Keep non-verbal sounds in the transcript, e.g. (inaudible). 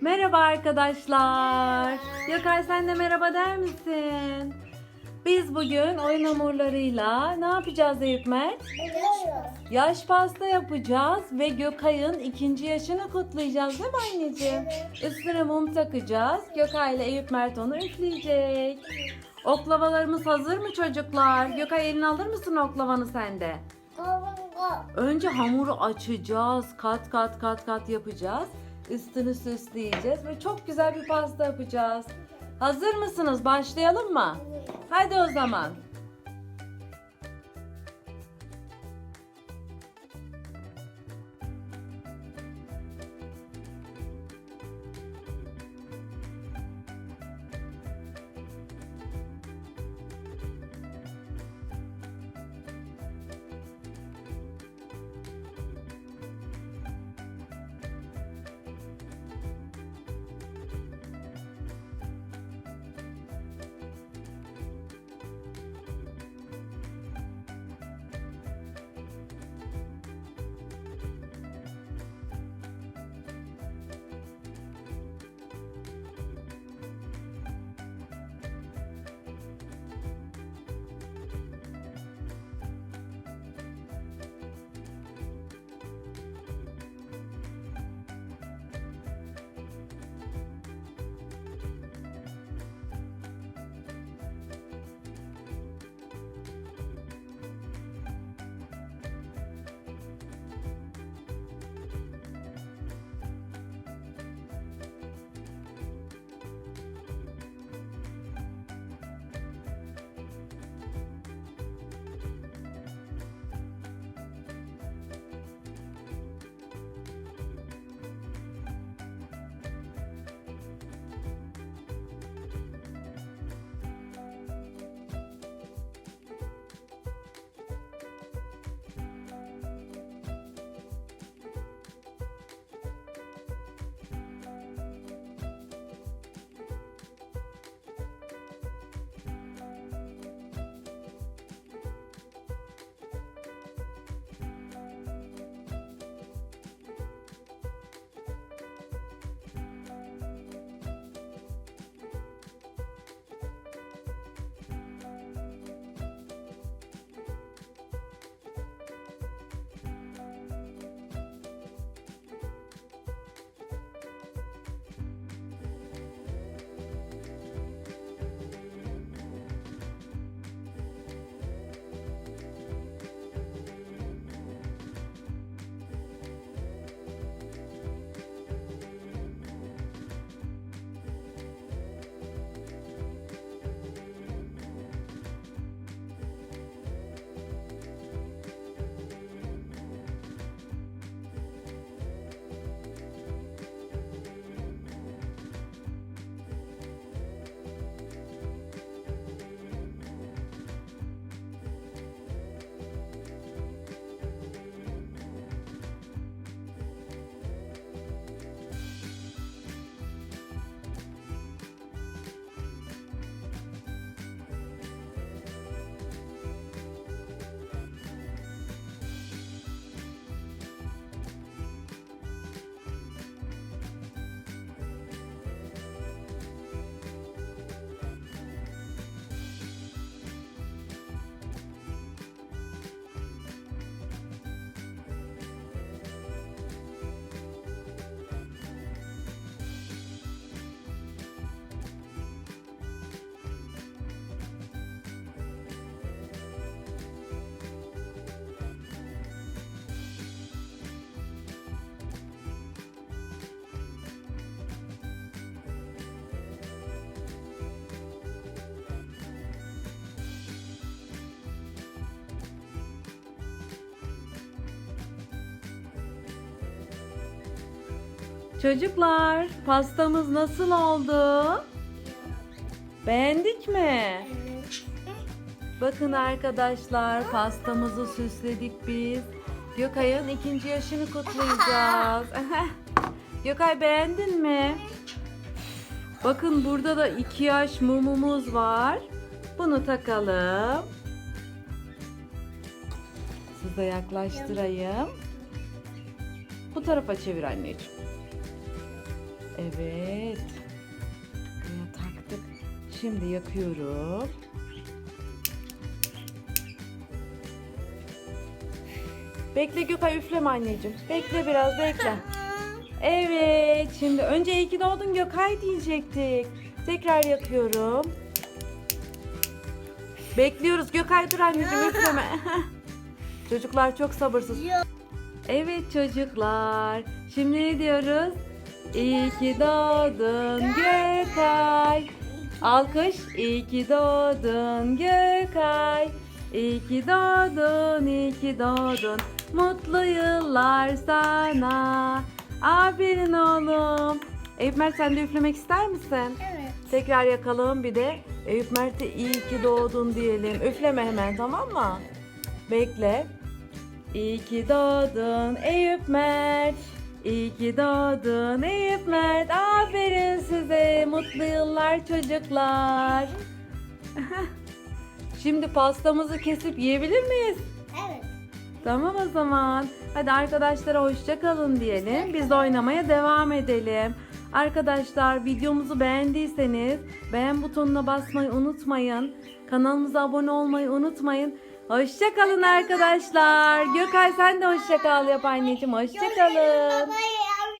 Merhaba arkadaşlar. Gökay sen de merhaba der misin? Biz bugün oyun hamurlarıyla ne yapacağız Eyüp Mert? Yaş pasta yapacağız ve Gökay'ın ikinci yaşını kutlayacağız değil mi anneciğim? Üstüne mum takacağız. Gökay ile Eyüp Mert onu üfleyecek. Oklavalarımız hazır mı çocuklar? Gökay elini alır mısın oklavanı sende? Önce hamuru açacağız. Kat kat kat kat yapacağız. Üstünü süsleyeceğiz ve çok güzel bir pasta yapacağız. Hazır mısınız? Başlayalım mı? Hadi o zaman. Çocuklar, pastamız nasıl oldu? Beğendik mi? Bakın arkadaşlar, pastamızı süsledik biz. Gökay'ın ikinci yaşını kutlayacağız. (laughs) Gökay beğendin mi? Bakın burada da iki yaş mumumuz var. Bunu takalım. Size yaklaştırayım. Bu tarafa çevir anneciğim. Evet. Buraya taktık. Şimdi yakıyorum. Bekle Gökay üfleme anneciğim. Bekle biraz bekle. (laughs) Evet şimdi önce iyi ki doğdun Gökay diyecektik. Tekrar yakıyorum. Bekliyoruz Gökay dur anneciğim üfleme. (laughs) Çocuklar çok sabırsız. Evet çocuklar. Şimdi ne diyoruz? İyi ki doğdun Gökay. Alkış. İyi ki doğdun Gökay. İyi ki doğdun, iyi ki doğdun. Mutlu yıllar sana. Aferin oğlum. Eyüp Mert sen de üflemek ister misin? Evet. Tekrar yakalım bir de. Eyüp Mert'e iyi ki doğdun diyelim. Üfleme hemen tamam mı? Bekle. İyi ki doğdun Eyüp Mert. İyi ki doğdun Eyüp Mert. Aferin size. Mutlu yıllar çocuklar. (laughs) Şimdi pastamızı kesip yiyebilir miyiz? Evet. Tamam o zaman. Hadi arkadaşlara hoşça kalın diyelim. Biz de oynamaya devam edelim. Arkadaşlar videomuzu beğendiyseniz beğen butonuna basmayı unutmayın. Kanalımıza abone olmayı unutmayın. Hoşça kalın arkadaşlar. Gökay sen de hoşça kal yap anneciğim. Hoşça kalın.